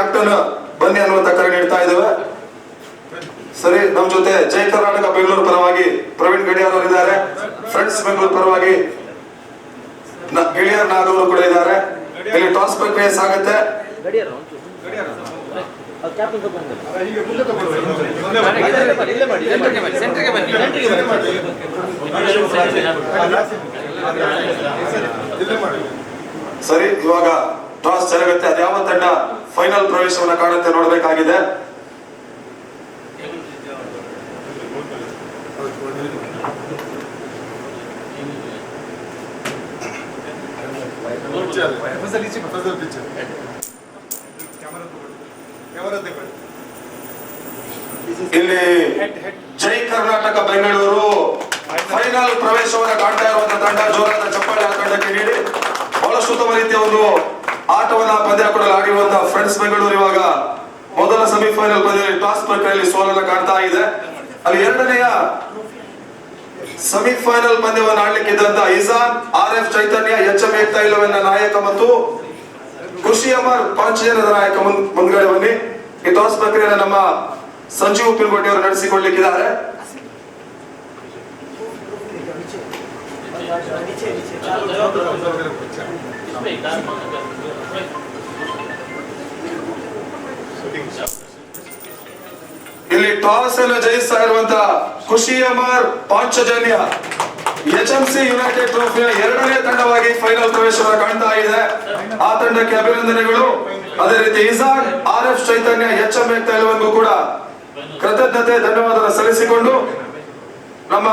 Captain ಬನ್ನಿ ಅನ್ನುವಂತ ಕರೆ ನೀಡ್ತಾ ಇದ್ದೇವೆ. ಸರಿ, ನಮ್ ಜೊತೆ ಜೈ ಕರ್ನಾಟಕ, ಬೆಂಗಳೂರು ಪರವಾಗಿ ಪ್ರವೀಣ್ ಗಡಿಯಾರ್ ಅವರು ಇದ್ದಾರೆ. ಫ್ರೆಂಡ್ಸ್ ಬೆಂಗಳೂರು ಪರವಾಗಿ ಗಿಳಿಯರ್ ನಾಗವರು ಕೂಡ ಇದ್ದಾರೆ. ಇಲ್ಲಿ ಟಾಸ್ ಪ್ರಕ್ರಿಯೆ ಸಾಗುತ್ತೆ. ಸರಿ, ಇವಾಗ ಟಾಸ್ ಜರುಗುತ್ತೆ. ಅದ್ಯಾವ ತಂಡ? ಫೈನಲ್ ಪ್ರವೇಶವನ್ನ ಕಾಣುತ್ತೆ, ನೋಡಬೇಕಾಗಿದೆ. ಇಲ್ಲಿ ಜೈ ಕರ್ನಾಟಕ, ಬೆಂಗಳೂರು. ಫೈನಲ್ ಪ್ರವೇಶವನ್ನ ಕಾಣ್ತಾ ಇರುವಂತಹ ತಂಡ ಜೋರಾದ ಚಪ್ಪಾಳೆ ಆ ತಂಡಕ್ಕೆ ನೀಡಿ. ಬಹಳಷ್ಟು ಉತ್ತಮ ರೀತಿಯ ಒಂದು ಆಟವನ್ನ ಪಂದ್ಯ ಕೊಡಲು ಆಡಿರುವಂತಹ ಫ್ರೆಂಡ್ಸ್ ಬೆಂಗಳೂರು ಇವಾಗ ಮೊದಲ ಸೆಮಿಫೈನಲ್ ಪಂದ್ಯದಲ್ಲಿ ಟಾಸ್ ಪ್ರಕ್ರಿಯೆಯಲ್ಲಿ ಸೋಲನ್ನ ಕಾಣ್ತಾ ಇದೆ. ಅಲ್ಲಿ ಎರಡನೆಯ ಸೆಮಿಫೈನಲ್ ಪಂದ್ಯವನ್ನು ಆಡ್ಲಿಕ್ಕಿದ್ದಂತ Ishan R F Chaitanya H M ತೈಲವನ್ನ ನಾಯಕ ಮತ್ತು ಖುಷಿ ಅಮರ್ ಪಂಚಜನದ ನಾಯಕ ಮುಂದ್- ಮುಂದ್ಗಡೆ ಬನ್ನಿ. ಈ ಟಾಸ್ ಪ್ರಕ್ರಿಯೆಯನ್ನು ನಮ್ಮ ಸಂಜೀವ್ ಉಪ್ಪಿನಕೋಟೆ ಅವರು ನಡೆಸಿಕೊಳ್ಳಲಿಕ್ಕಿದ್ದಾರೆ ಇಲ್ಲಿ ಟಾಸ್ ಅನ್ನು ಜಯಿಸ್ತಾ ಇರುವಂತಹ ಖುಷಿ Amar Panchajanya. H M C united ಟ್ರೋಫಿಯ ಎರಡನೇ ತಂಡವಾಗಿ ಫೈನಲ್ ಪ್ರವೇಶವನ್ನು ಕಾಣ್ತಾ ಇದೆ. ಆ ತಂಡಕ್ಕೆ ಅಭಿನಂದನೆಗಳು. ಅದೇ ರೀತಿ Ishan R F Chaitanya H M ಎಲ್ಲವನ್ನೂ ಕೂಡ ಕೃತಜ್ಞತೆ ಧನ್ಯವಾದ ಸಲ್ಲಿಸಿಕೊಂಡು ನಮ್ಮ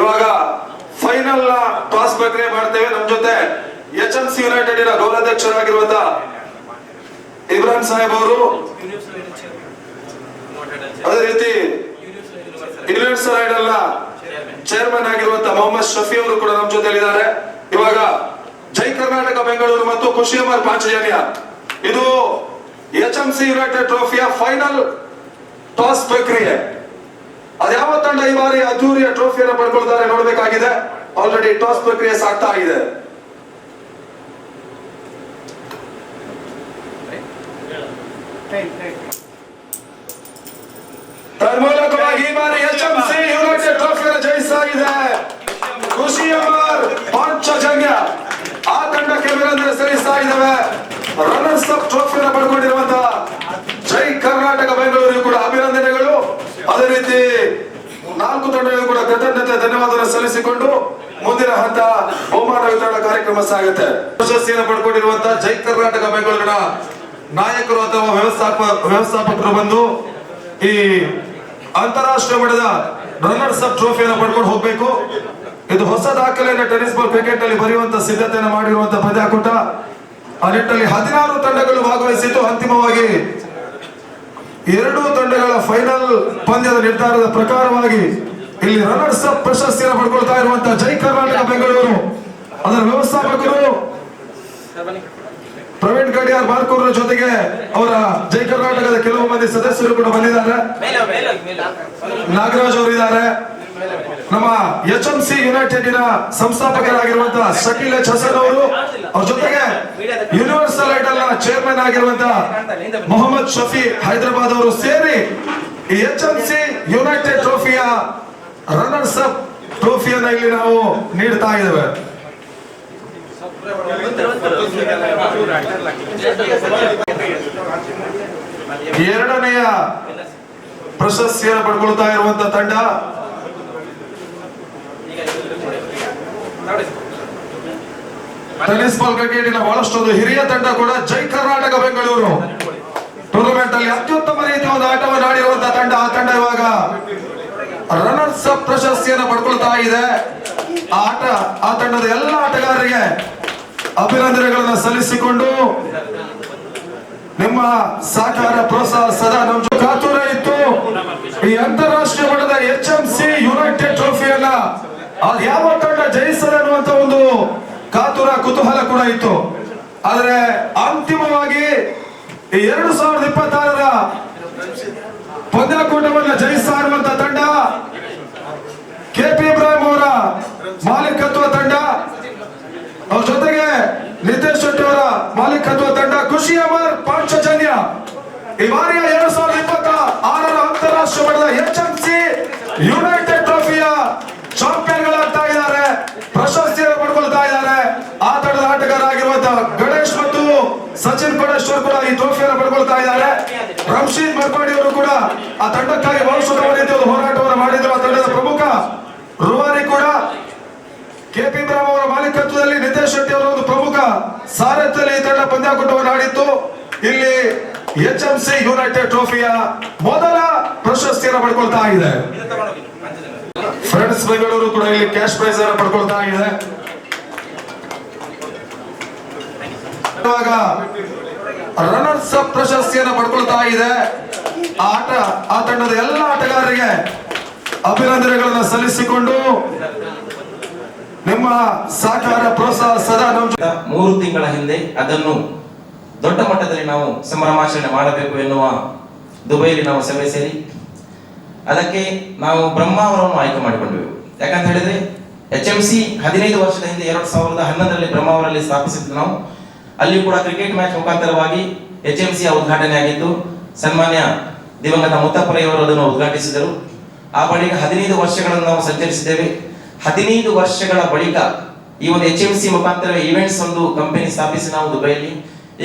ಇವಾಗ ಫೈನಲ್ ಟಾಸ್ ಪ್ರಕ್ರಿಯೆ ಮಾಡ್ತೇವೆ. ನಮ್ ಜೊತೆ ಎಚ್ ಎಂ ಸಿ ಯುನೈಟೆಡ್ನ ಗೌರವಾಧ್ಯಕ್ಷರಾಗಿರುವಂತ ಇಬ್ರಾಹಿಂ ಸಾಹೇಬ್ ಅವರು. ಅದೇ ರೀತಿ ಯೂನಿವರ್ಸಲ್ನ ಚೇರ್ಮನ್ ಆಗಿರುವಂತ ಮೊಹಮ್ಮದ್ ಶಫಿ ಅವರು ಕೂಡ ನಮ್ಮ ಜೊತೆಲಿದ್ದಾರೆ. ಇವಾಗ ಜೈ ಕರ್ನಾಟಕ, ಬೆಂಗಳೂರು ಮತ್ತು ಖುಷಿಯಮರ್ ಪಾಂಚಜನ್ಯ. ಇದು ಎಚ್ ಎಂ ಸಿ ಯುನೈಟೆಡ್ ಟ್ರೋಫಿಯ ಫೈನಲ್ ಟಾಸ್ ಪ್ರಕ್ರಿಯೆ. ಅದ್ಯಾವ ತಂಡ ಈ ಬಾರಿ ಅದ್ದೂರಿಯ ಟ್ರೋಫಿಯನ್ನು ಪಡ್ಕೊಳ್ತಾರೆ ನೋಡಬೇಕಾಗಿದೆ. ಆಲ್ರೆಡಿ ಟಾಸ್ ಪ್ರಕ್ರಿಯೆ ಸಾಗ್ತಾ ಇದೆ ತನ್ಮೂಲಕವಾಗಿ ಈ ಬಾರಿ ಎಚ್ ಎಂ ಸಿ ಯುನೈಟೆಡ್ ಟ್ರೋಫಿಯನ್ನು ಜಯಿಸ್ತಾ ಇದೆ. ಖುಷಿ ಅವರ್ ಪಾಂಚಜನ್ಯ ಆ ತಂಡಕ್ಕೆ ಅಭಿನಂದನೆ ಸಲ್ಲಿಸ್ತಾ ಇದ್ದಾವೆ. ರನ್ನರ್ಸ್ ಅಪ್ ಟ್ರೋಫಿಯನ್ನು ಪಡ್ಕೊಂಡಿರುವಂತಹ ಜೈ ಕರ್ನಾಟಕ ಬೆಂಗಳೂರಿಗೂ ಕೂಡ ಅಭಿನಂದನೆಗಳು. ಅದೇ ರೀತಿ ನಾಲ್ಕು ತಂಡಗಳು ಕೂಡ ಕೃತಜ್ಞತೆ ಧನ್ಯವಾದ ಸಲ್ಲಿಸಿಕೊಂಡು ಮುಂದಿನ ಹಂತ ಬಹುಮಾನ ವಿತರಣಾ ಕಾರ್ಯಕ್ರಮ ಸಾಗುತ್ತೆ. ಪ್ರಶಸ್ತಿಯನ್ನು ಪಡ್ಕೊಂಡಿರುವಂತಹ ಜೈ ಕರ್ನಾಟಕ ಬೆಂಗಳೂರಿನ ನಾಯಕರು ಅಥವಾ ವ್ಯವಸ್ಥಾಪ, ವ್ಯವಸ್ಥಾಪಕರು ಬಂದು ಈ ಅಂತಾರಾಷ್ಟ್ರೀಯ ಮಟ್ಟದ ರನ್ನರ್ಸ್ ಅಪ್ ಟ್ರೋಫಿಯನ್ನು ಪಡ್ಕೊಂಡು ಹೋಗ್ಬೇಕು. ಇದು ಹೊಸ ದಾಖಲೆಯನ್ನು ಟೆನಿಸ್ ಬಾಲ್ ಕ್ರಿಕೆಟ್ನಲ್ಲಿ ಬರೆಯುವಂತ ಸಿದ್ಧತೆಯನ್ನು ಮಾಡಿರುವಂತಹ ಪಂದ್ಯಾಕೂಟ. ಆ ನಿಟ್ಟಿನಲ್ಲಿ ಹದಿನಾರು ತಂಡಗಳು ಭಾಗವಹಿಸಿದ್ದು ಅಂತಿಮವಾಗಿ ಎರಡೂ ತಂಡಗಳ ಫೈನಲ್ ಪಂದ್ಯದ ನಿರ್ಧಾರದ ಪ್ರಕಾರವಾಗಿ ಇಲ್ಲಿ ರನ್ನರ್ಸ್ ಅಪ್ ಪ್ರಶಸ್ತಿಯನ್ನು ಪಡ್ಕೊಳ್ತಾ ಇರುವಂತಹ ಜೈ ಕರ್ನಾಟಕ ಬೆಂಗಳೂರು. ಅದರ ವ್ಯವಸ್ಥಾಪಕರು ಪ್ರವೀಣ್ ಗಡಿಯಾರ್ ಬಾರ್ಕೂರ್ ಜೊತೆಗೆ ಅವರ ಜೈ ಕರ್ನಾಟಕದ ಕೆಲವು ಮಂದಿ ಸದಸ್ಯರು ಕೂಡ ಬಂದಿದ್ದಾರೆ. ನಾಗರಾಜ್ ಅವರು ಇದ್ದಾರೆ. ನಮ್ಮ ಎಚ್ ಎಂ ಸಿ ಯುನೈಟೆಡ್ನ ಸಂಸ್ಥಾಪಕರಾಗಿರುವಂತಹ ಶಕೀಲ್ ಎಚ್ ಹಸನ್ ಅವರು, ಅವ್ರ ಜೊತೆಗೆ ಯೂನಿವರ್ಸಲ್ ಐಟಲ್ ಚೇರ್ಮನ್ ಆಗಿರುವಂತಹ ಮೊಹಮ್ಮದ್ ಶಫಿ ಹೈದರಾಬಾದ್ ಅವರು ಸೇರಿ ಎಚ್ ಎಂ ಸಿ ಯುನೈಟೆಡ್ ಟ್ರೋಫಿಯ ರನ್ನರ್ಸ್ ಅಪ್ ಟ್ರೋಫಿಯನ್ನ ಇಲ್ಲಿ ನಾವು ನೀಡ್ತಾ ಇದ್ದೇವೆ. ಎರಡನೆಯ ಪ್ರಶಸ್ತಿಯನ್ನು ಪಡ್ಕೊಳ್ತಾ ಇರುವಂತ ತಂಡ. ಟೆನಿಸ್ ಬಾಲ್ ಕ್ರಿಕೆಟಿನ ಬಹಳಷ್ಟೊಂದು ಹಿರಿಯ ತಂಡ ಕೂಡ ಜೈ ಕರ್ನಾಟಕ, ಬೆಂಗಳೂರು. ಟೂರ್ನಮೆಂಟ್ ಅಲ್ಲಿ ಅತ್ಯುತ್ತಮ ರೀತಿಯ ಒಂದು ಆಟವನ್ನು ಆಡಿರುವಂತಹ ತಂಡ. ಆ ತಂಡ ಇವಾಗ ರನ್ನರ್ಸ್ ಅಪ್ ಪ್ರಶಸ್ತಿಯನ್ನು ಪಡ್ಕೊಳ್ತಾ ಇದೆ. ಆಟ, ಆ ತಂಡದ ಎಲ್ಲ ಆಟಗಾರರಿಗೆ ಅಭಿನಂದನೆಗಳನ್ನು ಸಲ್ಲಿಸಿಕೊಂಡು ನಿಮ್ಮ ಸಹಕಾರ, ಪ್ರೋತ್ಸಾಹ ಸದಾ ನಮ್ಮ ಕಾತುರ ಇತ್ತು. ಈ ಅಂತಾರಾಷ್ಟ್ರೀಯ ಮಟ್ಟದ ಎಚ್ ಎಂ ಸಿ ಯುನೈಟೆಡ್ ಟ್ರೋಫಿಯನ್ನ ಅದು ಯಾವ ತಂಡ ಜಯಿಸದ ಅನ್ನುವಂತ ಒಂದು ಕಾತುರ, ಕುತೂಹಲ ಕೂಡ ಇತ್ತು. ಆದರೆ ಅಂತಿಮವಾಗಿ ಎರಡು ಸಾವಿರದ ಇಪ್ಪತ್ತಾರರ ಪಂದ್ಯಾಕೂಟವನ್ನ ಜಯಿಸ್ತಾ ಇರುವಂತ ತಂಡ ಕೆ ಪಿ ಇಬ್ರಾಹಿಂ ಮಾಲೀಕತ್ವ ತಂಡ. ಅವ್ರ ಜೊತೆಗೆ ನಿತೇಶ್ ಶೆಟ್ಟಿ ಅವರ ಮಾಲೀಕತ್ವ ತಂಡ. ಖುಷಿ ಅಮರ್ ಪಾಂಚಜನ್ಯ. ಈ ಬಾರಿಯ ಎರಡ್ ಸಾವಿರದ ಇಪ್ಪತ್ತ ಆರರ ಅಂತಾರಾಷ್ಟ್ರೀಯ ಮಟ್ಟದ ಎಚ್ ಎಂ ಸಿ ಯುನೈಟೆಡ್ ಟ್ರೋಫಿಯ ಚಾಂಪಿಯನ್ ಗಳಾಗ್ತಾ ಇದ್ದಾರೆ. ಪ್ರಶಸ್ತಿಯನ್ನು ಪಡ್ಕೊಳ್ತಾ ಇದ್ದಾರೆ ಆ ತಂಡದ ಆಟಗಾರರಾಗಿರುವಂತಹ ಗಣೇಶ್ ಮತ್ತು ಸಚಿನ್ ಕೋಟೇಶ್ವರ್ ಕೂಡ ಈ ಟ್ರೋಫಿಯನ್ನು ಪಡ್ಕೊಳ್ತಾ ಇದ್ದಾರೆ ರಮ್ಶೀದ್ ಮರ್ಪಾಡಿ ಅವರು ಕೂಡ ಆ ತಂಡಕ್ಕಾಗಿ ರೀತಿಯ ಒಂದು ಹೋರಾಟವನ್ನು ಮಾಡಿದ್ರು. ಆ ತಂಡದ ಪ್ರಮುಖ ರುವಾರಿ ಕೂಡ ಕೆಪಿ ಬ್ರಾಮ ಅವರ ಮಾಲೀಕತ್ವದಲ್ಲಿ ನಿತೇಶ್ ಶೆಟ್ಟಿ ಅವರ ಒಂದು ಪ್ರಮುಖ ಸಾರಥ್ಯದಲ್ಲಿ ಈ ತಂಡ ಪಂದ್ಯಾಕೂಟವನ್ನು ಆಡಿತ್ತು. ಇಲ್ಲಿ ಎಚ್ ಎಂ ಸಿ ಯುನೈಟೆಡ್ ಟ್ರೋಫಿಯ ಮೊದಲ ಪ್ರಶಸ್ತಿಯನ್ನು ಪಡ್ಕೊಳ್ತಾ ಇದೆ ಫ್ರೆಂಡ್ಸ್ ಬೆಂಗಳೂರು ಕೂಡ ಇಲ್ಲಿ ಕ್ಯಾಶ್ ಪ್ರೈಸ್ ಅನ್ನು ಪಡ್ಕೊಳ್ತಾ ಇದೆ ರನ್ನರ್ಸ್ ಅಪ್ ಪ್ರಶಸ್ತಿಯನ್ನು ಪಡ್ಕೊಳ್ತಾ ಇದೆ? ಆಟ, ಆ ತಂಡದ ಎಲ್ಲ ಆಟಗಾರರಿಗೆ ಅಭಿನಂದನೆಗಳನ್ನು ಸಲ್ಲಿಸಿಕೊಂಡು ನಿಮ್ಮ ಸಹಕಾರ, ಪ್ರೋತ್ಸಾಹ ಸದಾ ನಮ್ಮ ಮೂರು ತಿಂಗಳ ಹಿಂದೆ ಅದನ್ನು ದೊಡ್ಡ ಮಟ್ಟದಲ್ಲಿ ನಾವು ಸಂಭ್ರಮಾಚರಣೆ ಮಾಡಬೇಕು ಎನ್ನುವ ದುಬೈಯಲ್ಲಿ ನಾವು ಸಭೆ ಸೇರಿ ಅದಕ್ಕೆ ನಾವು ಬ್ರಹ್ಮ ಅವರನ್ನು ಆಯ್ಕೆ ಮಾಡಿಕೊಂಡೆವು. ಯಾಕಂತ ಹೇಳಿದ್ರೆ ಎಚ್ ಎಂ ಸಿ ಹದಿನೈದು ವರ್ಷದ ಹಿಂದೆ ಎರಡು ಸಾವಿರದ ಹನ್ನೊಂದರಲ್ಲಿ ಬ್ರಹ್ಮಾವರಲ್ಲಿ ಸ್ಥಾಪಿಸಿದ್ದು ನಾವು. ಅಲ್ಲಿ ಕೂಡ ಕ್ರಿಕೆಟ್ ಮ್ಯಾಚ್ ಮುಖಾಂತರವಾಗಿ ಎಚ್ ಎಂ ಸಿ ಉದ್ಘಾಟನೆ ಆಗಿತ್ತು. ಸನ್ಮಾನ್ಯ ದಿವಂಗತ ಮುತ್ತಪ್ಪರೆಯವರು ಅದನ್ನು ಉದ್ಘಾಟಿಸಿದರು. ಆ ಬಳಿಕ ಹದಿನೈದು ವರ್ಷಗಳನ್ನು ನಾವು ಸಂಚರಿಸಿದ್ದೇವೆ. ಹದಿನೈದು ವರ್ಷಗಳ ಬಳಿಕ ಈ ಒಂದು ಎಚ್ ಎಂ ಸಿ ಮುಖಾಂತರ ಈವೆಂಟ್ಸ್ ಒಂದು ಕಂಪನಿ ಸ್ಥಾಪಿಸಿ ನಾವು ದುಬೈಯಲ್ಲಿ.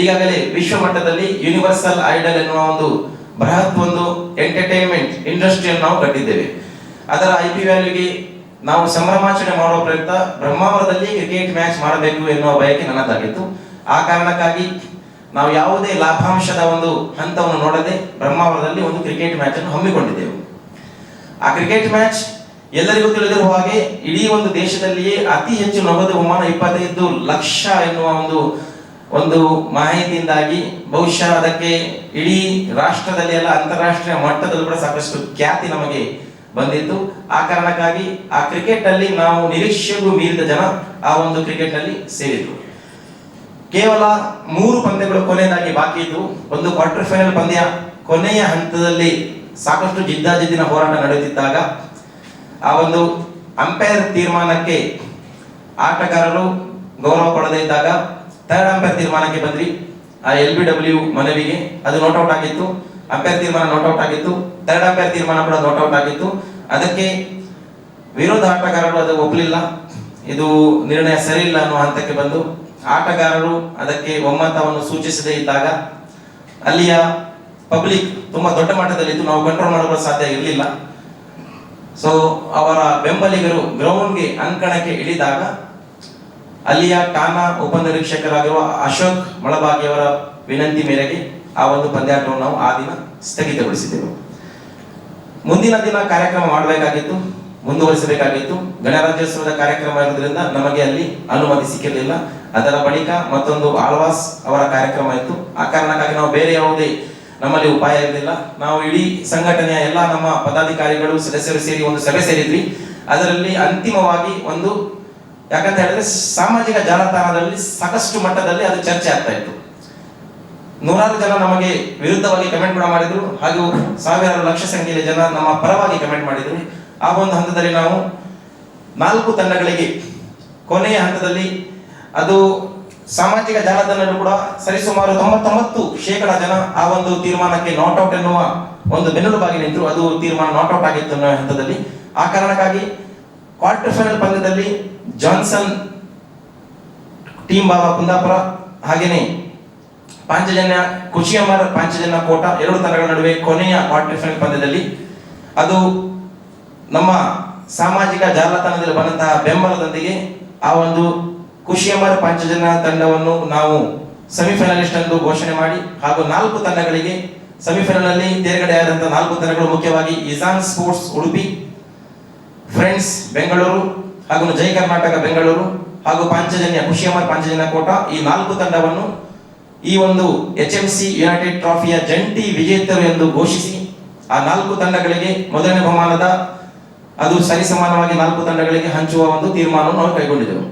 ಈಗಾಗಲೇ ವಿಶ್ವ ಮಟ್ಟದಲ್ಲಿ ಯೂನಿವರ್ಸಲ್ ಐಡಲ್ ಎನ್ನುವ ಒಂದು ಬೃಹತ್ ಒಂದು ಎಂಟರ್ಟೈನ್ಮೆಂಟ್ ಇಂಡಸ್ಟ್ರಿಯನ್ನು ನಾವು ಕಟ್ಟಿದ್ದೇವೆ. ಅದರ ಐ ಪಿ ವ್ಯಾಲ್ಯೂಗೆ ನಾವು ಸಂಭ್ರಮಾಚರಣೆ ಮಾಡುವ ಪ್ರಯುಕ್ತ ಬ್ರಹ್ಮಾವರದಲ್ಲಿ ಕ್ರಿಕೆಟ್ ಮ್ಯಾಚ್ ಮಾಡಬೇಕು ಎನ್ನುವ ಬಯಕೆ ನನ್ನದಾಗಿತ್ತು. ಆ ಕಾರಣಕ್ಕಾಗಿ ನಾವು ಯಾವುದೇ ಲಾಭಾಂಶದ ಒಂದು ಹಂತವನ್ನು ನೋಡದೆ ಬ್ರಹ್ಮಾವರದಲ್ಲಿ ಒಂದು ಕ್ರಿಕೆಟ್ ಮ್ಯಾಚ್ ಅನ್ನು ಹಮ್ಮಿಕೊಂಡಿದ್ದೆವು. ಆ ಕ್ರಿಕೆಟ್ ಮ್ಯಾಚ್ ಎಲ್ಲರಿಗೂ ತಿಳಿದಿರುವ ಹಾಗೆ ಇಡೀ ಒಂದು ದೇಶದಲ್ಲಿಯೇ ಅತಿ ಹೆಚ್ಚು ನಗದು ಬಹುಮಾನ ಇಪ್ಪತ್ತೈದು ಲಕ್ಷ ಎನ್ನುವ ಒಂದು ಒಂದು ಮಾಹಿತಿಯಿಂದಾಗಿ ಬಹುಶಃ ಅದಕ್ಕೆ ಇಡೀ ರಾಷ್ಟ್ರದಲ್ಲಿ ಎಲ್ಲ ಅಂತಾರಾಷ್ಟ್ರೀಯ ಮಟ್ಟದಲ್ಲೂ ಕೂಡ ಸಾಕಷ್ಟು ಖ್ಯಾತಿ ನಮಗೆ ಬಂದಿತ್ತು. ಆ ಕಾರಣಕ್ಕಾಗಿ ಆ ಕ್ರಿಕೆಟ್ ಅಲ್ಲಿ ನಾವು ನಿರೀಕ್ಷೆಗೂ ಮೀರಿದ ಜನ ಆ ಒಂದು ಕ್ರಿಕೆಟ್ ಅಲ್ಲಿ ಸೇರಿದ್ರು. ಕೇವಲ ಮೂರು ಪಂದ್ಯಗಳು ಕೊನೆಯದಾಗಿ ಬಾಕಿ ಇದ್ದು, ಒಂದು ಕ್ವಾರ್ಟರ್ ಫೈನಲ್ ಪಂದ್ಯ ಕೊನೆಯ ಹಂತದಲ್ಲಿ ಸಾಕಷ್ಟು ಜಿದ್ದಾಜಿದ್ದಿನ ಹೋರಾಟ ನಡೆಯುತ್ತಿದ್ದಾಗ, ಆ ಒಂದು ಅಂಪೈರ್ ತೀರ್ಮಾನಕ್ಕೆ ಆಟಗಾರರು ಗೌರವ ಕೊಡದೇ ಇದ್ದಾಗ ಥರ್ಡ್ ಅಂಪೈರ್ ತೀರ್ಮಾನಕ್ಕೆ ಬಂದ್ರಿ ಆ ಎಲ್ ಬಿ ಡಬ್ಲ್ಯೂ ಮನವಿಗೆ ಅದು ನೋಟ್ಔಟ್ ಆಗಿತ್ತು. ಅಂಪೈರ್ ತೀರ್ಮಾನ ನೋಟ್ಔಟ್ ಆಗಿತ್ತು. ಥರ್ಡ್ ಅಂಪೈರ್ ತೀರ್ಮಾನ ಕೂಡ ನೋಟ್ಔಟ್ ಆಗಿತ್ತು. ಅದಕ್ಕೆ ವಿರೋಧ ಆಟಗಾರರು ಅದು ಒಪ್ಪಲಿಲ್ಲ. ಇದು ನಿರ್ಣಯ ಸರಿ ಇಲ್ಲ ಅನ್ನೋ ಹಂತಕ್ಕೆ ಬಂದು ಆಟಗಾರರು ಅದಕ್ಕೆ ಒಮ್ಮತವನ್ನು ಸೂಚಿಸದೇ ಇದ್ದಾಗ ಅಲ್ಲಿಯ ಪಬ್ಲಿಕ್ ತುಂಬಾ ದೊಡ್ಡ ಮಟ್ಟದಲ್ಲಿದ್ದು ನಾವು ಕಂಟ್ರೋಲ್ ಮಾಡಲು ಸಾಧ್ಯ ಇರಲಿಲ್ಲ. ಸೊ ಅವರ ಬೆಂಬಲಿಗರು ಗ್ರೌಂಡ್ಗೆ ಅಂಕಣಕ್ಕೆ ಇಳಿದಾಗ ಅಲ್ಲಿಯ ಠಾಣಾ ಉಪನಿರೀಕ್ಷಕರಾಗಿರುವ ಅಶೋಕ್ ಮಳಬಾಗಿಯವರ ವಿನಂತಿ ಮೇರೆಗೆ ಆ ಒಂದು ಪಂದ್ಯಾಟವನ್ನು ನಾವು ಆ ದಿನ ಸ್ಥಗಿತಗೊಳಿಸಿದ್ದೆವು ಮುಂದಿನ ದಿನ ಕಾರ್ಯಕ್ರಮ ಮಾಡಬೇಕಾಗಿತ್ತು, ಮುಂದುವರಿಸಬೇಕಾಗಿತ್ತು. ಗಣರಾಜ್ಯೋತ್ಸವದ ಕಾರ್ಯಕ್ರಮ ಇರೋದ್ರಿಂದ ನಮಗೆ ಅಲ್ಲಿ ಅನುಮತಿ ಸಿಕ್ಕಿರಲಿಲ್ಲ. ಅದರ ಬಳಿಕ ಮತ್ತೊಂದು ಆಳ್ವಾಸ್ ಅವರ ಕಾರ್ಯಕ್ರಮ ಇತ್ತು. ಆ ಕಾರಣಕ್ಕಾಗಿ ನಾವು ಬೇರೆ ಯಾವುದೇ ನಮ್ಮಲ್ಲಿ ಉಪಾಯ ಇರಲಿಲ್ಲ. ನಾವು ಇಡೀ ಸಂಘಟನೆಯ ಎಲ್ಲ ನಮ್ಮ ಪದಾಧಿಕಾರಿಗಳು ಸದಸ್ಯರು ಸೇರಿ ಒಂದು ಸಭೆ ಸೇರಿದ್ವಿ. ಅದರಲ್ಲಿ ಅಂತಿಮವಾಗಿ ಒಂದು ಯಾಕಂತ ಹೇಳಿದ್ರೆ ಸಾಮಾಜಿಕ ಜಾಲತಾಣದಲ್ಲಿ ಸಾಕಷ್ಟು ಮಟ್ಟದಲ್ಲಿ ಅದು ಚರ್ಚೆ ಆಗ್ತಾ ಇತ್ತು. ನೂರಾರು ಜನ ನಮಗೆ ವಿರುದ್ಧವಾಗಿ ಕಮೆಂಟ್ ಕೂಡ ಮಾಡಿದ್ರು. ಹಾಗೂ ಸಾವಿರಾರು ಲಕ್ಷ ಸಂಖ್ಯೆಯ ಜನ ನಮ್ಮ ಪರವಾಗಿ ಕಮೆಂಟ್ ಮಾಡಿದ್ರು. ಆ ಒಂದು ಹಂತದಲ್ಲಿ ನಾವು ನಾಲ್ಕು ತಂಡಗಳಿಗೆ ಕೊನೆಯ ಹಂತದಲ್ಲಿ ಅದು ಸಾಮಾಜಿಕ ಜಾಲತಾಣದಲ್ಲೂ ಕೂಡ ಸರಿಸುಮಾರು ತೊಂಬತ್ತೊಂಬತ್ತು ಶೇಕಡ ಜನ ಆ ಒಂದು ತೀರ್ಮಾನಕ್ಕೆ ನಾಟ್ ಔಟ್ ಎನ್ನುವ ಒಂದು ಬೆನ್ನೆಲುಬಾಗಿ ನಿಂತರು. ಅದು ತೀರ್ಮಾನ ನಾಟ್ ಔಟ್ ಆಗಿತ್ತು ಅನ್ನೋ ಹಂತದಲ್ಲಿ. ಆ ಕಾರಣಕ್ಕಾಗಿ ಕ್ವಾರ್ಟರ್ ಫೈನಲ್ ಪಂದ್ಯದಲ್ಲಿ ಜಾನ್ಸನ್ ಟೀಮ್ ಬಾಬಾ ಕುಂದಾಪುರ ಹಾಗೆಯೇ ಪಾಂಚಜನ್ಯ, ಕುಶಿಯಮ್ಮರ್ ಪಾಂಚಜನ್ಯ ಕೋಟ ಎರಡು ತಂಡಗಳ ನಡುವೆ ಕೊನೆಯ ಕ್ವಾರ್ಟರ್ ಫೈನಲ್ ಪಂದ್ಯದಲ್ಲಿ ಅದು ನಮ್ಮ ಸಾಮಾಜಿಕ ಜಾಲತಾಣದಲ್ಲಿ ಬಂದಂತಹ ಬೆಂಬಲದೊಂದಿಗೆ ಆ ಒಂದು ಕುಶಿಯಮ್ಮರ್ ಪಂಚಜನ ತಂಡವನ್ನು ನಾವು ಸೆಮಿಫೈನಲಿಸ್ಟ್ ಎಂದು ಘೋಷಣೆ ಮಾಡಿ ಹಾಗೂ ನಾಲ್ಕು ತಂಡಗಳಿಗೆ ಸೆಮಿಫೈನಲ್ನಲ್ಲಿ ತೇರ್ಗಡೆಯಾದಂತಹ ನಾಲ್ಕು ತಂಡಗಳು ಮುಖ್ಯವಾಗಿ ಇಸಾನ್ ಸ್ಪೋರ್ಟ್ಸ್ ಉಡುಪಿ ಫ್ರೆಂಡ್ಸ್ ಬೆಂಗಳೂರು ಹಾಗೂ ಜೈ ಕರ್ನಾಟಕ ಬೆಂಗಳೂರು ಹಾಗೂ ಪಾಂಚಜನ್ಯ ಖುಷಿಯಮರ್ ಪಾಂಚಜನ್ಯ ಕೋಟ ಈ ನಾಲ್ಕು ತಂಡವನ್ನು ಈ ಒಂದು ಎಚ್ ಎಂ ಸಿ ಯುನೈಟೆಡ್ ಟ್ರಾಫಿಯ ಜಂಟಿ ವಿಜೇತರು ಎಂದು ಘೋಷಿಸಿ ಆ ನಾಲ್ಕು ತಂಡಗಳಿಗೆ ಮೊದಲನೇ ಬಹುಮಾನದ ಅದು ಸರಿಸಮಾನವಾಗಿ ನಾಲ್ಕು ತಂಡಗಳಿಗೆ ಹಂಚುವ ಒಂದು ತೀರ್ಮಾನವನ್ನು ನಾವು ಕೈಗೊಂಡಿದ್ದೆವು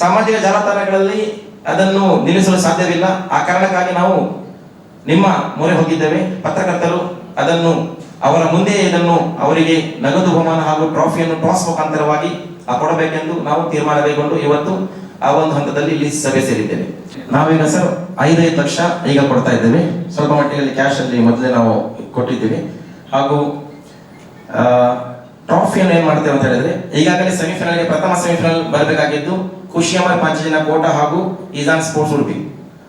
ಸಾಮಾಜಿಕ ಜಾಲತಾಣಗಳಲ್ಲಿ ಅದನ್ನು ನಿಲ್ಲಿಸಲು ಸಾಧ್ಯವಿಲ್ಲ. ಆ ಕಾರಣಕ್ಕಾಗಿ ನಾವು ನಿಮ್ಮ ಮೊರೆ ಹೋಗಿದ್ದೇವೆ. ಪತ್ರಕರ್ತರು ಅದನ್ನು ಅವರ ಮುಂದೆ ಇದನ್ನು ಅವರಿಗೆ ನಗದು ಬಹುಮಾನ ಹಾಗೂ ಟ್ರಾಫಿಯನ್ನು ಟಾಸ್ ಮುಖಾಂತರವಾಗಿ ಕೊಡಬೇಕೆಂದು ನಾವು ತೀರ್ಮಾನ ಕೈಗೊಂಡು ಇವತ್ತು ಆ ಒಂದು ಹಂತದಲ್ಲಿ ಇಲ್ಲಿ ಸಭೆ ಸೇರಿದ್ದೇವೆ. ನಾವೀಗ ಸರ್ ಐದೈದು ಲಕ್ಷ ಈಗ ಕೊಡ್ತಾ ಇದ್ದೇವೆ. ಸ್ವಲ್ಪ ಮಟ್ಟಿಗೆ ಕ್ಯಾಶ್ ಅಲ್ಲಿ ಮೊದಲೇ ನಾವು ಕೊಟ್ಟಿದ್ದೇವೆ. ಹಾಗೂ ಟ್ರಾಫಿಯನ್ನು ಏನ್ ಮಾಡ್ತೇವೆ ಅಂತ ಹೇಳಿದ್ರೆ, ಈಗಾಗಲೇ ಸೆಮಿಫೈನಲ್ಗೆ ಪ್ರಥಮ ಸೆಮಿಫೈನಲ್ ಬರಬೇಕಾಗಿದ್ದು ಖುಷಿಯಮರ್ ಪಾಂಚಜನ ಕೋಟ ಹಾಗೂ ಈಜಾನ್ ಸ್ಪೋರ್ಟ್ಸ್ ಉಡುಪಿ.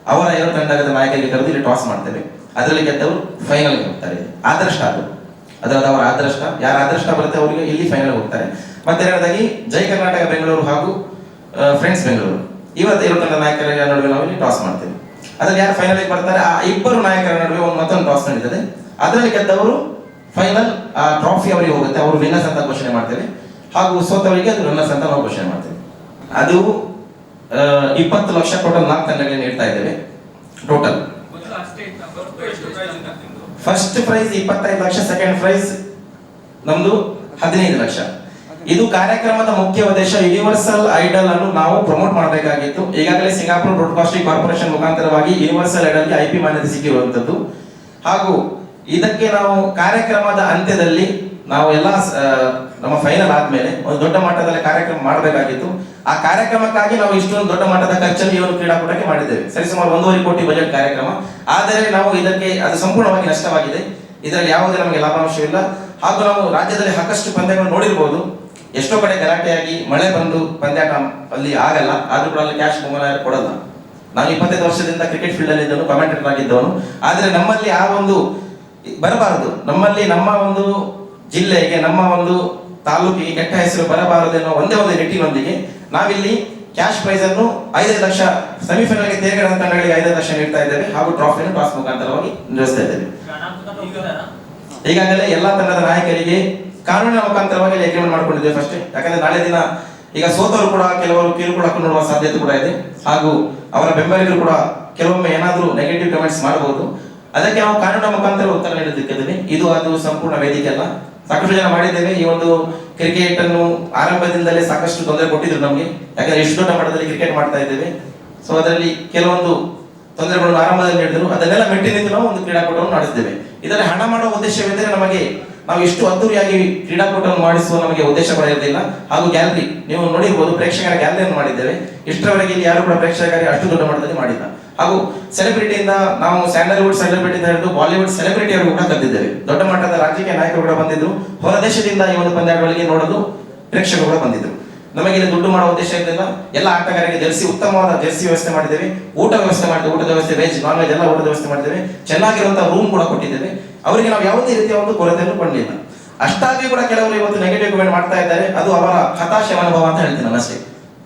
ಅವರ ಎರಡು ತಂಡದ ನಾಯಕರಿಗೆ ಕರೆದು ಇಲ್ಲಿ ಟಾಸ್ ಮಾಡ್ತೇವೆ. ಅದರಲ್ಲಿ ಗೆದ್ದವರು ಫೈನಲ್ಗೆ ಹೋಗ್ತಾರೆ. ಆದರ್ಶ ಅದು. ಅದರಲ್ಲಿ ಅವರ ಆದರ್ಶ. ಯಾರ ಆದರ್ಶ ಬರುತ್ತೆ ಅವರಿಗೆ ಇಲ್ಲಿ ಫೈನಲ್ ಹೋಗ್ತಾರೆ. ಮತ್ತೆ ಎರಡನೇದಾಗಿ, ಜೈ ಕರ್ನಾಟಕ, ಬೆಂಗಳೂರು ಹಾಗೂ ಫ್ರೆಂಡ್ಸ್ ಬೆಂಗಳೂರು. ಇವತ್ತು ಎರಡು ತಂಡ ನಾಯಕರ ನಡುವೆ ನಾವು ಇಲ್ಲಿ ಟಾಸ್ ಮಾಡ್ತೇವೆ. ಅದರಲ್ಲಿ ಯಾರು ಫೈನಲ್ ಬರ್ತಾರೆ? ಆ ಇಬ್ಬರು ನಾಯಕರ ನಡುವೆ ಒಂದು ಮತ್ತೊಂದು ಟಾಸ್ ನಡೀತದೆ. ಅದರಲ್ಲಿ ಗೆದ್ದವರು ಫೈನಲ್ ಆ ಟ್ರಾಫಿ ಅವರಿಗೆ ಹೋಗುತ್ತೆ. ಅವರು ವಿನ್ನರ್ಸ್ ಅಂತ ಘೋಷಣೆ ಮಾಡ್ತೇವೆ. ಹಾಗೂ ಸೋತವರಿಗೆ ಅದು ರನ್ನರ್ಸ್ ಅಂತ ನಾವು ಘೋಷಣೆ ಮಾಡ್ತೇವೆ. ಅದು ಇಪ್ಪತ್ತು ಲಕ್ಷ ಟೋಟಲ್ ನಾಲ್ಕು ತಂಡಗಳಿಗೆ ನೀಡ್ತಾ ಇದ್ದೇವೆ. ಟೋಟಲ್ ಫಸ್ಟ್ ಪ್ರೈಸ್ ಇಪ್ಪತ್ತೈದು ಲಕ್ಷ ಸೆಕೆಂಡ್ ಪ್ರೈಸ್ ನಮ್ದು ಹದಿನೈದು ಲಕ್ಷ. ಇದು ಕಾರ್ಯಕ್ರಮದ ಮುಖ್ಯ ಉದ್ದೇಶ ಯೂನಿವರ್ಸಲ್ ಐಡಲ್ ಅನ್ನು ನಾವು ಪ್ರಮೋಟ್ ಮಾಡಬೇಕಾಗಿತ್ತು. ಈಗಾಗಲೇ ಸಿಂಗಾಪುರ್ ಬ್ರಾಡ್ಕಾಸ್ಟಿಂಗ್ ಕಾರ್ಪೊರೇಷನ್ ಮುಖಾಂತರವಾಗಿ ಯೂನಿವರ್ಸಲ್ ಐಡಲ್ಗೆ ಐಪಿ ಮಾನ್ಯತೆ ಸಿಕ್ಕಿರುವಂತದ್ದು. ಹಾಗೂ ಇದಕ್ಕೆ ನಾವು ಕಾರ್ಯಕ್ರಮದ ಅಂತ್ಯದಲ್ಲಿ ನಾವು ಎಲ್ಲ ನಮ್ಮ ಫೈನಲ್ ಆದ್ಮೇಲೆ ಒಂದು ದೊಡ್ಡ ಮಟ್ಟದಲ್ಲಿ ಕಾರ್ಯಕ್ರಮ ಮಾಡಬೇಕಾಗಿತ್ತು. ಆ ಕಾರ್ಯಕ್ರಮಕ್ಕಾಗಿ ನಾವು ಇಷ್ಟೊಂದು ದೊಡ್ಡ ಮಟ್ಟದ ಖರ್ಚನ್ನು ಇವರು ಕ್ರೀಡಾಕೂಟಕ್ಕೆ ಮಾಡಿದ್ದೇವೆ. ಸರಿಸುಮಾರು ಒಂದೂವರೆ ಕೋಟಿ ಬಜೆಟ್ ಕಾರ್ಯಕ್ರಮ. ಆದರೆ ನಾವು ಇದಕ್ಕೆ, ಅದು ಸಂಪೂರ್ಣವಾಗಿ ನಷ್ಟವಾಗಿದೆ. ಇದರಲ್ಲಿ ಯಾವುದೇ ನಮಗೆ ಲಾಭಾಂಶವಿಲ್ಲ ಹಾಗೂ ನಾವು ರಾಜ್ಯದಲ್ಲಿ ಸಾಕಷ್ಟು ಪಂದ್ಯಗಳನ್ನು ನೋಡಿರ್ಬೋದು. ಎಷ್ಟೋ ಕಡೆ ಗಲಾಟೆಯಾಗಿ ಮಳೆ ಬಂದು ಪಂದ್ಯಾಟ ಅಲ್ಲಿ ಆಗಲ್ಲ. ಆದರೂ ಕೂಡ ಅಲ್ಲಿ ಕ್ಯಾಶ್ ಬಹುಮಾನ ಕೊಡಲ್ಲ. ನಾನು ಇಪ್ಪತ್ತೈದು ವರ್ಷದಿಂದ ಕ್ರಿಕೆಟ್ ಫೀಲ್ಡ್ ಅಲ್ಲಿ ಇದ್ದವನು ಕಮೆಂಟೇಟರ್ ಆಗಿದ್ದವನು. ಆದರೆ ನಮ್ಮಲ್ಲಿ ಆ ಒಂದು ಬರಬಾರದು. ನಮ್ಮಲ್ಲಿ ನಮ್ಮ ಒಂದು ಜಿಲ್ಲೆಗೆ, ನಮ್ಮ ಒಂದು ತಾಲೂಕಿಗೆ ಕೆಟ್ಟ ಹೆಸರು ಬರಬಾರದು ಎನ್ನುವ ಒಂದೇ ಒಂದು ನಿಟ್ಟಿನೊಂದಿಗೆ ನಾವಿಲ್ಲಿ ಕ್ಯಾಶ್ ಪ್ರೈಸ್ ಅನ್ನು ಐದೈದು ಲಕ್ಷ ಸೆಮಿಫೈನಲ್ಗೆ ತೇರ್ಗಡೆ ತಂಡಗಳಿಗೆ ಐದೈದು ಲಕ್ಷ ನೀಡ್ತಾ ಇದ್ದೇವೆ ಹಾಗೂ ಟ್ರಾಫಿಯನ್ನು ಪಾಸ್ ಮುಖಾಂತರವಾಗಿ ನಿರ್ವಹಿಸ್ತಾ ಇದ್ದೇವೆ. ಈಗಾಗಲೇ ಎಲ್ಲಾ ತಂಡದ ನಾಯಕರಿಗೆ ಕಾನೂನಿನ ಮುಖಾಂತರವಾಗಿ ಅಗ್ರಿಮೆಂಟ್ ಮಾಡ್ಕೊಂಡಿದ್ದೇವೆ ಫಸ್ಟ್ ಯಾಕಂದ್ರೆ ನಾಳೆ ದಿನ ಈಗ ಸೋತವರು ಕೂಡ ಕೆಲವರು ಕಿರುಕುಳ ನೋಡುವ ಸಾಧ್ಯತೆ ಕೂಡ ಇದೆ. ಹಾಗೂ ಅವರ ಬೆಂಬಲಿಗರು ಕೂಡ ಕೆಲವೊಮ್ಮೆ ಏನಾದರೂ ನೆಗೆಟಿವ್ ಕಮೆಂಟ್ಸ್ ಮಾಡಬಹುದು ಅದಕ್ಕೆ ನಾವು ಕಾನೂನಿನ ಮುಖಾಂತರ ಉತ್ತರ ನೀಡುತ್ತಿದ್ದೇನೆ ಇದು ಅದು ಸಂಪೂರ್ಣ ವೇದಿಕೆ ಅಲ್ಲ. ಸಾಕಷ್ಟು ಜನ ಮಾಡಿದ್ದೇವೆ. ಈ ಒಂದು ಕ್ರಿಕೆಟ್ ಅನ್ನು ಆರಂಭದಿಂದಲೇ ಸಾಕಷ್ಟು ತೊಂದರೆ ಕೊಟ್ಟಿದ್ರು ನಮಗೆ. ಯಾಕಂದ್ರೆ ಎಷ್ಟು ದೊಡ್ಡ ಮಟ್ಟದಲ್ಲಿ ಕ್ರಿಕೆಟ್ ಮಾಡ್ತಾ ಇದ್ದೇವೆ. ಸೊ ಅದರಲ್ಲಿ ಕೆಲವೊಂದು ತೊಂದರೆಗಳನ್ನು ಆರಂಭದಲ್ಲಿ ನೀಡಿದ್ರು. ಅದನ್ನೆಲ್ಲ ಮೆಟ್ಟಿ ನಿಂತು ನಾವು ಒಂದು ಕ್ರೀಡಾಕೂಟವನ್ನು ನಡೆಸಿದ್ದೇವೆ. ಇದರಲ್ಲಿ ಹಣ ಮಾಡುವ ಉದ್ದೇಶವೆಂದರೆ ನಮಗೆ ನಾವು ಎಷ್ಟು ಅದ್ದೂರಿಯಾಗಿ ಕ್ರೀಡಾಕೂಟವನ್ನು ಮಾಡಿಸುವ ನಮಗೆ ಉದ್ದೇಶ ಇರಲಿಲ್ಲ. ಹಾಗೂ ಗ್ಯಾಲರಿ ನೀವು ನೋಡಿರ್ಬೋದು, ಪ್ರೇಕ್ಷಕರ ಗ್ಯಾಲರಿಯನ್ನು ಮಾಡಿದ್ದೇವೆ. ಇಷ್ಟರವರೆಗೆ ಇಲ್ಲಿ ಯಾರು ಕೂಡ ಪ್ರೇಕ್ಷಕರಿಗೆ ಅಷ್ಟು ದೊಡ್ಡ ಮಟ್ಟದಲ್ಲಿ ಮಾಡಿಲ್ಲ. ಹಾಗೂ ಸೆಲೆಬ್ರಿಟಿಯಿಂದ ನಾವು ಸ್ಯಾಂಡಲ್ವುಡ್ ಸೆಲೆಬ್ರಿಟಿ ಹಿಡಿದು ಬಾಲಿವುಡ್ ಸೆಲೆಬ್ರಿಟಿಯವರು ಕೂಡ ಕರೆದಿದ್ದೇವೆ ದೊಡ್ಡ ಮಟ್ಟದ ರಾಜಕೀಯ ನಾಯಕರು ಕೂಡ ಬಂದಿದ್ರು. ಹೊರದೇಶದಿಂದ ಈ ಒಂದು ಪಂದ್ಯಾಟಗಳಿಗೆ ನೋಡಲು ಪ್ರೇಕ್ಷಕರು ಕೂಡ ಬಂದಿದ್ರು. ನಮಗೆ ಇಲ್ಲಿ ದುಡ್ಡು ಮಾಡುವ ಉದ್ದೇಶ ಇರಲಿಲ್ಲ. ಎಲ್ಲ ಆಟಗಾರರಿಗೆ ಜರ್ಸಿ, ಉತ್ತಮವಾದ ಜರ್ಸಿ ವ್ಯವಸ್ಥೆ ಮಾಡಿದ್ದೇವೆ. ಊಟ ವ್ಯವಸ್ಥೆ ಮಾಡಿದ್ದೇವೆ, ಊಟದ ವ್ಯವಸ್ಥೆ ವೆಜ್ ನಾನ್ ವೆಜ್ ಎಲ್ಲ ಊಟದ ವ್ಯವಸ್ಥೆ ಮಾಡಿದ್ದೇವೆ. ಚೆನ್ನಾಗಿರುವಂತಹ ರೂಮ್ ಕೂಡ ಕೊಟ್ಟಿದ್ದೇವೆ. ಅವರಿಗೆ ನಾವು ಯಾವುದೇ ರೀತಿಯ ಒಂದು ಕೊರತೆಯನ್ನು ಕೊಡಲಿಲ್ಲ. ಅಷ್ಟಾಗಿ ಕೂಡ ಕೆಲವರು ಇವತ್ತು ನೆಗೆಟಿವ್ ಕಮೆಂಟ್ ಮಾಡ್ತಾ ಇದ್ದಾರೆ. ಅದು ಅವರ ಹತಾಶೆ ಅನುಭವ ಅಂತ ಹೇಳ್ತೀನಿ ನಾನು